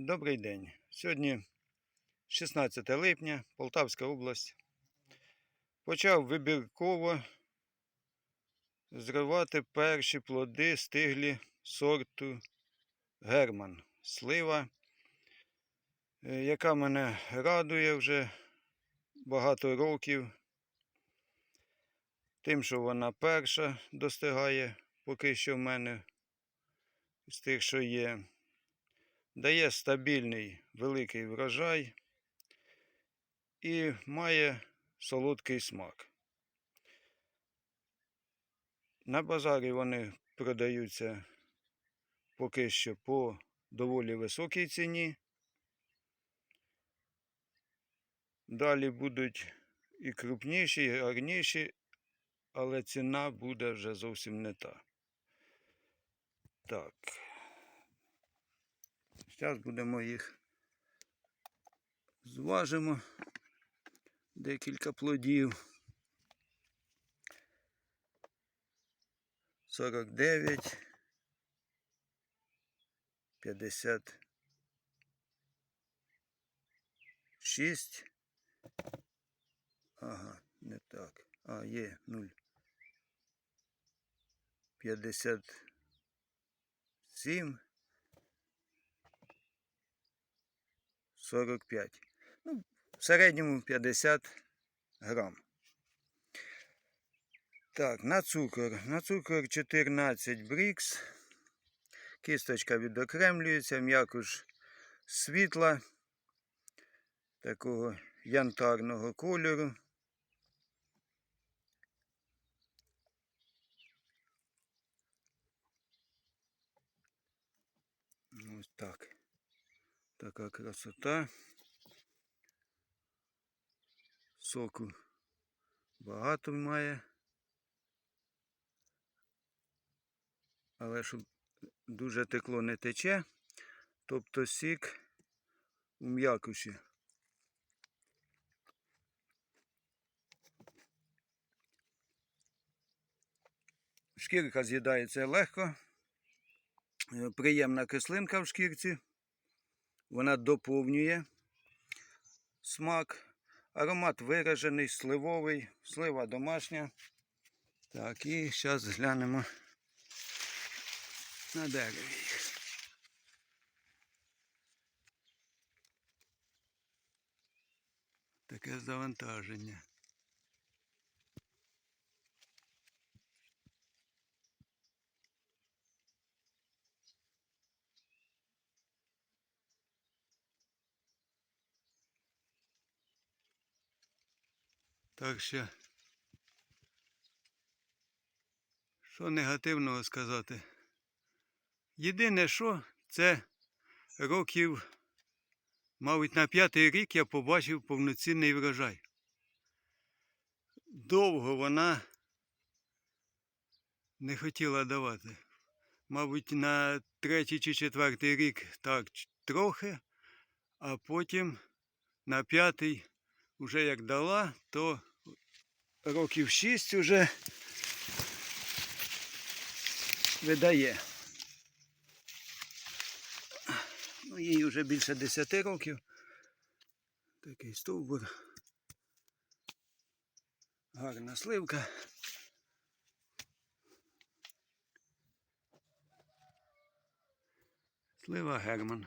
Добрий день. Сьогодні 16 липня, Полтавська область. Почав вибірково зривати перші плоди стиглі сорту Герман. Слива, е, яка мене радує вже багато років. Тим, що вона перша достигає, поки що в мене з тих, що є дає стабільний великий врожай і має солодкий смак. На базарі вони продаються поки що по доволі високій ціні. Далі будуть і крупніші, і гарніші, але ціна буде вже зовсім не та. Так. Зараз будемо їх зважимо. Декілька плодів. 49. 56. Ага, не так. А, є 0. 57. 45. Ну, в середньому 50 грам. Так, на цукор. На цукор 14 брікс. Кісточка відокремлюється, м'якуш світла, такого янтарного кольору. Ось так. Така красота. Соку багато має. Але щоб дуже текло не тече, тобто сік у м'якуші. Шкірка з'їдається легко. Е, Приємна кислинка в шкірці. Вона доповнює смак. Аромат виражений, сливовий, слива домашня. Так, і зараз глянемо на дереві. Таке завантаження. Так що, що негативного сказати? Єдине, що це років, мабуть, на п'ятий рік я побачив повноцінний врожай. Довго вона не хотіла давати. Мабуть, на третій чи четвертий рік так трохи, а потім на п'ятий вже як дала, то років шість уже видає. Ну, їй вже більше 10 років. Такий стовбур. Гарна сливка. Слива Герман.